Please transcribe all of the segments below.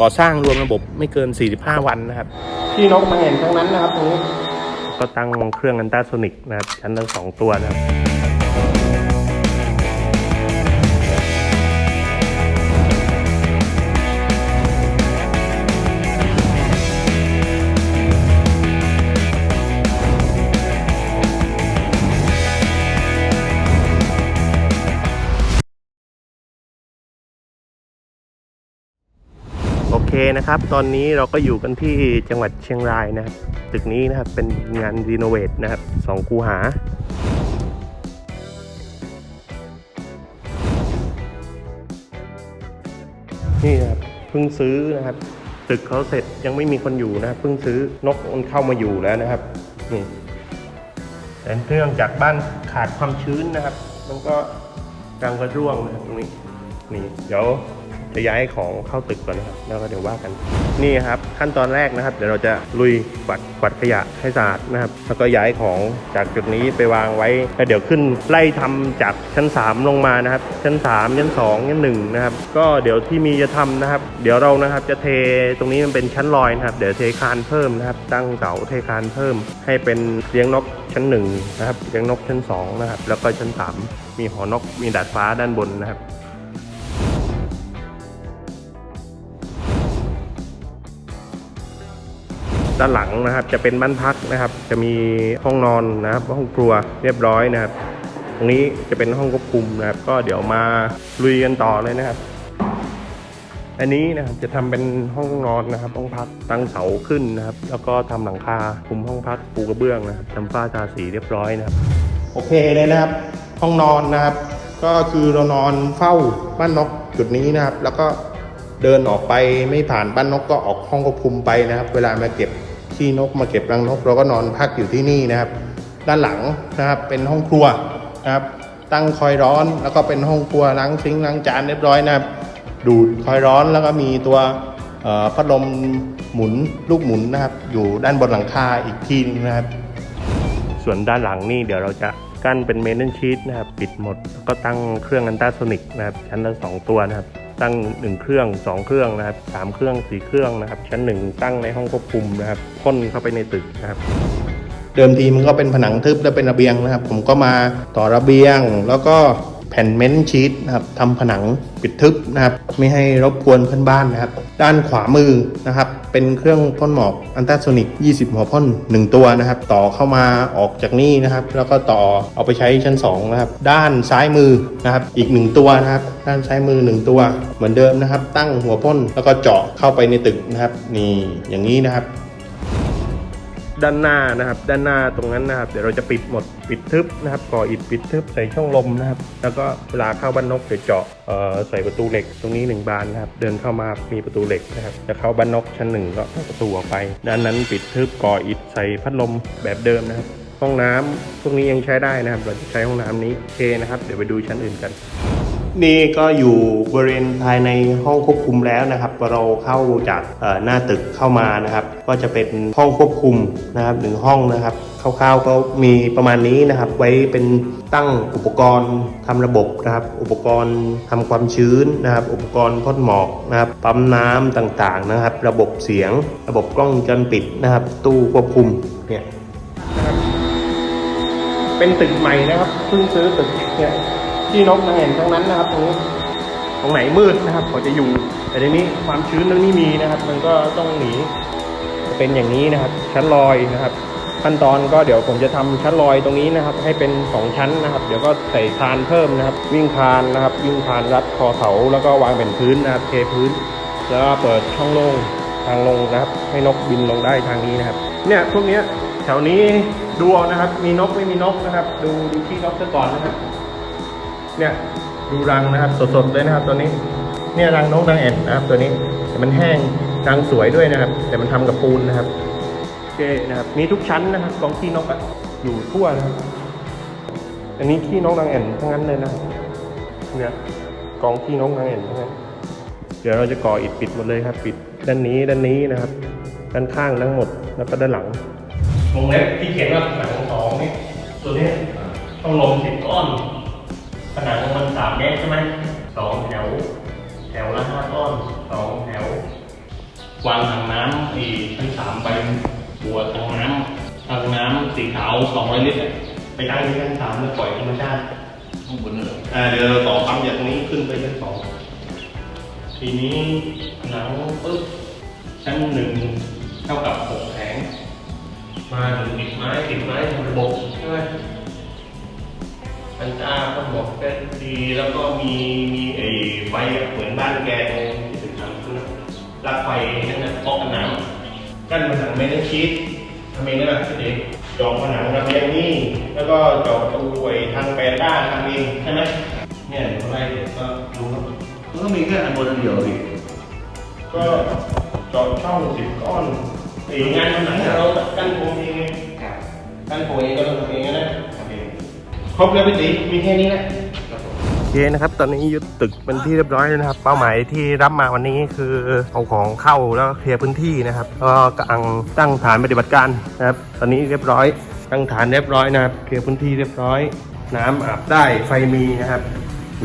ก่อสร้างรวมระบบไม่เกิน 45 วันนะครับ ที่นกมาเห็นทั้งนั้นนะครับตรงนี้ก็ตั้งเครื่องอันต้าโซนิกนะครับชั้นละสองตัวนะครับ นะครับ ตอนนี้เราก็อยู่กันที่จังหวัดเชียงรายนะครับ ตึกนี้นะครับเป็นงานรีโนเวทนะครับสองคูหา นี่นะครับเพิ่งซื้อนะครับ ตึกเขาเสร็จยังไม่มีคนอยู่นะครับเพิ่งซื้อนกมันเข้ามาอยู่แล้วนะครับนี่แต่เนื่องจากบ้านขาดความชื้นนะครับ มันก็กลังกระร่วงนะครับตรงนี้นี่เดี๋ยว จะย้ายของเข้าตึกก่อนนะครับแล้วก็เดี๋ยวว่ากันนี่ครับขั้นตอนแรกนะครับ เดี๋ยวเราจะลุยกวาดกวาดขยะให้สะอาดนะครับ แล้วก็ย้ายของจากจุดนี้ไปวางไว้แล้วเดี๋ยวขึ้นไล่ทำจากชั้น 3 ลงมานะครับ ชั้น 3 ชั้น 2 ชั้น1นะครับก็เดี๋ยวที่มีจะทำนะครับ เดี๋ยวเรานะครับจะเทตรงนี้มันเป็นชั้นลอยนะครับ เดี๋ยวเทคานเพิ่มนะครับ ตั้งเสาเทคานเพิ่ม ให้เป็นเลี้ยงนกชั้นหนึ่งนะครับเลี้ยงนกชั้นสองนะครับแล้วก็ชั้นสามมีหอนกมีดาดฟ้าด้านบนนะครับ ด้านหลังนะครับ จะเป็นบ้านพักนะครับ จะมีห้องนอนนะครับ ห้องครัวเรียบร้อยนะครับ ตรงนี้จะเป็นห้องควบคุมนะครับ ก็เดี๋ยวมาลุยกันต่อเลยนะครับ อันนี้นะครับจะทำเป็นห้องนอนนะครับ ห้องพักตั้งเสาขึ้นนะครับ แล้วก็ทำหลังคาคุมห้องพักปูกระเบื้องนะครับทำฝ้าทาสีเรียบร้อยนะครับ โอเคเลยนะครับ ห้องนอนนะครับ ก็คือเรานอนเฝ้าบ้านนกจุดนี้นะครับ แล้วก็เดินออกไปไม่ผ่านบ้านนกก็ออกห้องควบคุมไปนะครับ เวลามาเก็บ ขี้นกมาเก็บรังนกเราก็นอนพักอยู่ที่นี่นะครับ ด้านหลังนะครับเป็นห้องครัวนะครับ ตั้งคอยร้อนแล้วก็เป็นห้องครัวล้างซิงล้างจานเรียบร้อยนะครับ ดูดคอยร้อนแล้วก็มีตัวพัดลมหมุนลูกหมุนนะครับ อยู่ด้านบนหลังคาอีกทีนึงนะครับ ส่วนด้านหลังนี่เดี๋ยวเราจะกั้นเป็นเมนเทนชีตนะครับ ปิดหมดแล้วก็ตั้งเครื่องอันต้าโซนิกนะครับชั้นละสองตัวนะครับ ตั้ง 1 เครื่อง 2 เครื่องนะครับสามเครื่อง 4 เครื่องนะครับ ชั้น 1 ตั้งในห้องควบคุมนะครับพ่นเข้าไปในตึกนะครับเดิมทีมันก็เป็นผนังทึบและเป็นระเบียงนะครับ ผมก็มาต่อระเบียงแล้วก็ ผ่นเมนชีตนะครับทำผนังปิดทึบนะครับ ไม่ให้รบกวนเพื่อนบ้านนะครับ ด้านขวามือนะครับ เป็นเครื่องพ่นหมอกอันต้าโซนิก 20 หัวพ่น 1 ตัวนะครับ ต่อเข้ามาออกจากนี่นะครับ แล้วก็ต่อเอาไปใช้ชั้น 2 นะครับ ด้านซ้ายมือนะครับ อีก 1 ตัวนะครับ ด้านซ้ายมือ 1 ตัว เหมือนเดิมนะครับ ตั้งหัวพ่นแล้วก็เจาะเข้าไปในตึกนะครับ นี่อย่างนี้นะครับ ด้านหน้านะครับ ด้านหน้าตรงนั้นนะครับ เดี๋ยวเราจะปิดหมดปิดทึบนะครับก่ออิฐปิดทึบใส่ช่องลมนะครับ แล้วก็เวลาเข้าบ้านนกเดี๋ยวเจาะเอ่อใส่ประตูเหล็กตรงนี้หนึ่งบานนะครับ เดินเข้ามามีประตูเหล็กนะครับจะเข้าบ้านนกชั้นหนึ่งก็เข้าประตูออกไป ด้านนั้นปิดทึบก่ออิฐใส่พัดลมแบบเดิมนะครับ ห้องน้ำพวกนี้ยังใช้ได้นะครับ เราจะใช้ห้องน้ำนี้โอเคนะครับเดี๋ยวไปดูชั้นอื่นกันนี่ก็อยู่บริเวณภายในห้องควบคุมแล้วนะครับ เราเข้าจากหน้าตึกเข้ามานะครับ ก็จะเป็นห้องควบคุมนะครับหนึ่งห้องนะครับคร่าวๆก็มีประมาณนี้นะครับ ไว้เป็นตั้งอุปกรณ์ทำระบบนะครับ อุปกรณ์ทำความชื้นนะครับ อุปกรณ์พ่นหมอกนะครับปั๊มน้ำต่างๆนะครับ ระบบเสียง ระบบกล้องจรปิดนะครับ ตู้ควบคุมเนี่ยเป็นตึกใหม่นะครับเพิ่งซื้อตึกเนี่ยที่นกมาเห็นทั้งนั้นนะครับตรงนี้ตรงไหนมืดนะครับเขาจะอยู่ แต่ทีนี้ความชื้นตรงนี้มีนะครับ มันก็ต้องหนี เป็นอย่างนี้นะครับ ชั้นลอยนะครับ ขั้นตอนก็เดี๋ยวผมจะทำชั้นลอยตรงนี้นะครับ ให้เป็นสองชั้นนะครับ เดี๋ยวก็ใส่คานเพิ่มนะครับ วิ่งคานนะครับ วิ่งคานรัดคอเสาแล้วก็วางเป็นพื้นนะครับเทพื้น แล้วก็เปิดช่องโล่งทางลงนะครับ ให้นกบินลงได้ทางนี้นะครับ เนี่ยพวกเนี้ยแถวนี้ดูเอานะครับ มีนกไม่มีนกนะครับ ดูดูที่นกซะก่อนนะครับ เนี่ยดูรังนะครับ สดๆเลยนะครับ ตัวนี้ เนี่ยรังนกนางแอ่นนะครับ ตัวนี้แต่มันแห้ง รังสวยด้วยนะครับ แต่มันทำกับปูนนะครับโอเคนะครับมีทุกชั้นนะครับกองขี้นกอะอยู่ทั่วนะครับอันนี้ขี้นกนางแอ่นทั้งนั้นเลยนะครับเนี่ยกองขี้นกนางแอ่นทั้งนั้นเดี๋ยวเราจะก่ออิฐปิดหมดเลยครับ ปิดด้านนี้ด้านนี้นะครับ ด้านข้างทั้งหมดแล้วก็ด้านหลังวงเล็บที่เขียนว่าผนังสองนี่ตัวนี้ต้องลงสิบก้อนผนังมันสามเมตรใช่ไหมสองแถว แถวละห้าก้อนสองแถว วางถังน้ำไอ้ชั้นสามไปหัวถังน้ำถังน้ำสีขาวสองร้อยลิตรอะไปตั้งที่ชั้นสามแล้วปล่อยธรรมชาติข้างบนนั่นเหรออ่าเดี๋ยวเราต่อปั๊มจากตรงนี้ขึ้นไปชั้นสองทีนี้หลังปึ๊บชั้นหนึ่งเท่ากับหกแผงมาถึงติดไม้ติดไม้ทำระบบใช่ไหมมันจ้าก็บอกเป็นดีแล้วก็มีมีไอ้ไฟอะเหมือนบ้านแกตรงที่ถึงทำขึ้น ลักไฟนั่นน่ะพอกกันน้ำกั้นผนังเมทัลชีตทำเองได้ไหมพี่เด็กจองผนังระเบียงนี่แล้วก็เจาะประตูไอ้ทางแปดด้านทำเองใช่ไหมเนี่ยเดี๋ยวไล่เดี๋ยวก็ดูครับมันก็มีแค่อันบนอันเดียวอีกก็เจาะช่องสิบก้อนไอ้งานผนังเนี่ยเรากั้นโครงเองไงกั้นโครงเองก็เราทำเองนะครบแล้วพี่ตีมีแค่นี้แหละโอเคนะครับ ตอนนี้ยึดตึกเป็นที่เรียบร้อยแล้วนะครับ เป้าหมายที่รับมาวันนี้คือเอาของเข้าแล้วเคลียร์พื้นที่นะครับ ก็กำลังตั้งฐานปฏิบัติการนะครับ ตอนนี้เรียบร้อย ตั้งฐานเรียบร้อยนะครับ เคลียร์พื้นที่เรียบร้อย น้ำอาบได้ ไฟมีนะครับ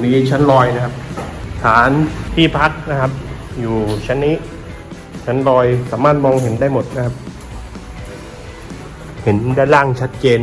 มีชั้นลอยนะครับ ฐานที่พักนะครับ อยู่ชั้นนี้ ชั้นลอยสามารถมองเห็นได้หมดนะครับ เห็นด้านล่างชัดเจน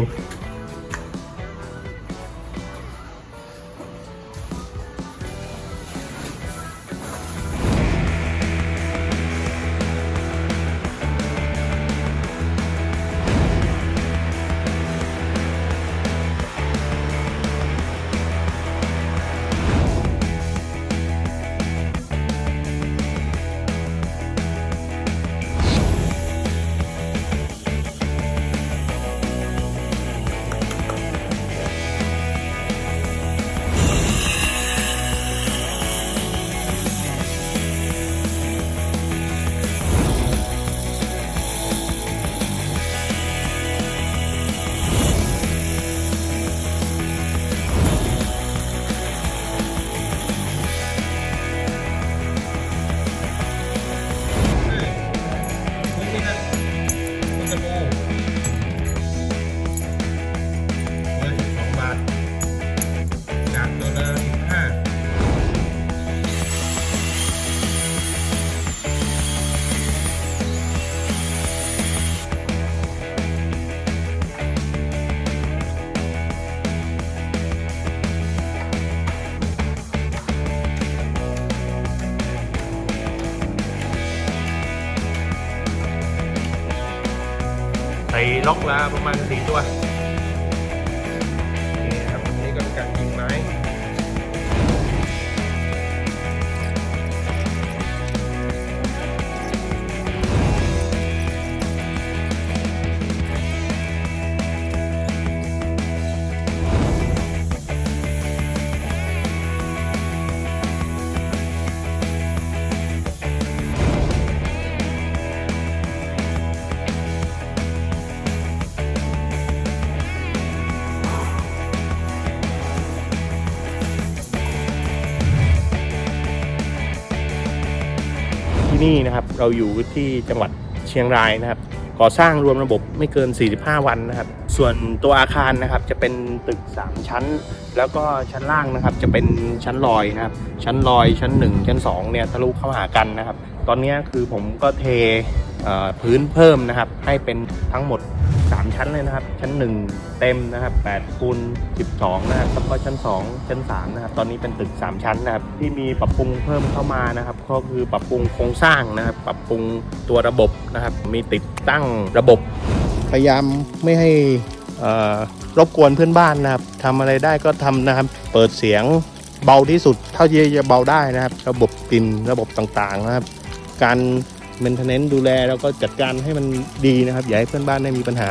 ใส่ล็อกละประมาณสี่ตัว นี่นะครับ เราอยู่ที่จังหวัดเชียงรายนะครับ ก่อสร้างรวมระบบไม่เกิน 45 วันนะครับ ส่วนตัวอาคารนะครับจะเป็นตึก 3 ชั้น แล้วก็ชั้นล่างนะครับ จะเป็นชั้นลอยนะครับ ชั้นลอยชั้น 1 ชั้น2เนี่ยทะลุเข้าหากันนะครับ ตอนนี้คือผมก็เทพื้นเพิ่มนะครับ ให้เป็นทั้งหมด ชั้นเลยนะครับ ชั้น 1 เต็มนะครับ8คูณ12 นะครับแล้วก็ชั้น 2 ชั้น 3 นะครับ ตอนนี้เป็นตึก 3 ชั้นนะครับ ที่มีปรับปรุงเพิ่มเข้ามานะครับ ก็คือปรับปรุงโครงสร้างนะครับ ปรับปรุงตัวระบบนะครับ มีติดตั้งระบบ พยายามไม่ให้รบกวนเพื่อนบ้านนะครับทำอะไรได้ก็ทำนะครับ เปิดเสียงเบาที่สุด เท่าที่จะเบาได้นะครับ ระบบกลิ่นระบบต่างๆนะครับ การเมนเทนเนนดูแลแล้วก็จัดการให้มันดีนะครับ อย่าให้เพื่อนบ้านได้มีปัญหา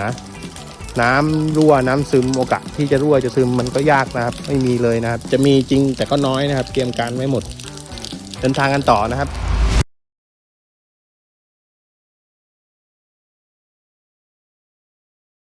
น้ำรั่วน้ำซึมโอกาสที่จะรั่วจะซึมมันก็ยากนะครับ ไม่มีเลยนะครับ จะมีจริงแต่ก็น้อยนะครับ เตรียมการไว้หมด เดินทางกันต่อนะครับ